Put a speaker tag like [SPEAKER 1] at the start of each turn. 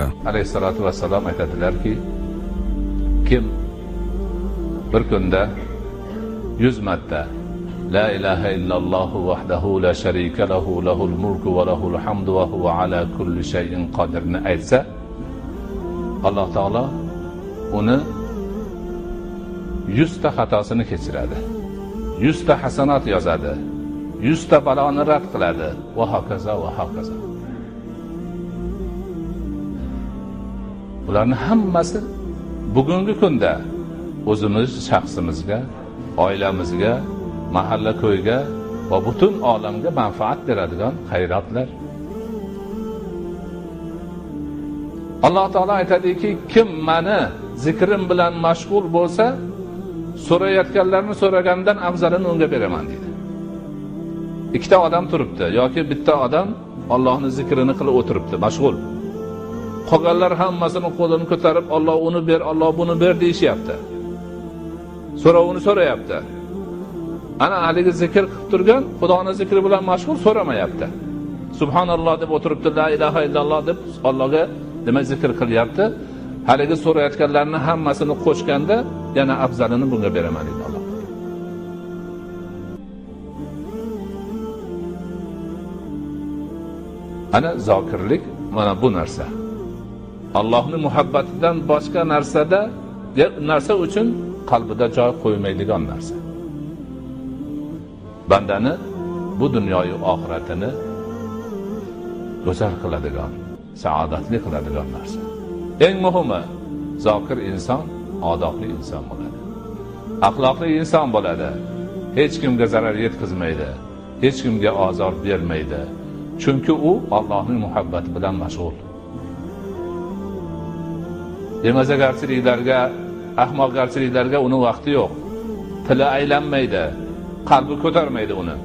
[SPEAKER 1] alayhissalotu vassalom aytadilarki kim bir kunda yuz marta la ilaha illallohu vahdahu la sharika lahu lahul mulku va lahul hamdu va huva ala kulli shay'in qodirni aytsa alloh taolo uni yuzta xatosini kechiradi yuzta hasanot yozadi yuzta baloni rad qiladi va hokazo va hokazo. Bularni hammasi bugungi kunda o'zimiz shaxsimizga oilamizga mahalla ko'yga va butun olamga manfaat beradigan hayratlar. Alloh taolo aytadiki kim mani zikrim bilan mashg'ul bo'lsa so'rayotganlarni so'ragandan afzalini unga beraman deydi ikkita odam turibdi yoki bitta odam ollohni zikrini qilib o'tiribdi mashg'ul. Qolganlar hammasini qo'lini ko'tarib olloh uni ber olloh buni ber deyishyapti. So'rovini so'rayapti. Ana haligi zikr qilib turgan xudoni zikri bilan mashg'ul so'ramayapti. Subhanalloh deb o'tiribdi la ilaha illalloh deb allohga demak zikr qilyapti. Haligi so'rayotganlarni hammasini qo'shganda yana afzalini bunga beraman deydi alloh. Ana zokirlik mana bu narsa. Allohni muhabbatidan boshqa narsada e, narsa uchun qalbida joy qo'ymaydigan narsa. Bandani bu dunyoyu oxiratini go'zal qiladigan saodatli qiladigan narsa. Eng muhimi zokir inson odobli inson bo'ladi. Axloqli inson bo'ladi. Hech kimga zarar yetkazmaydi hech kimga ozor bermaydi. Chunki u ollohning muhabbati bilan mashg'ul. Demazagarchiliklarga ahmoqgarchiliklarga uni vaqti yo'q. Tili aylanmaydi qalbi ko'tarmaydi uni.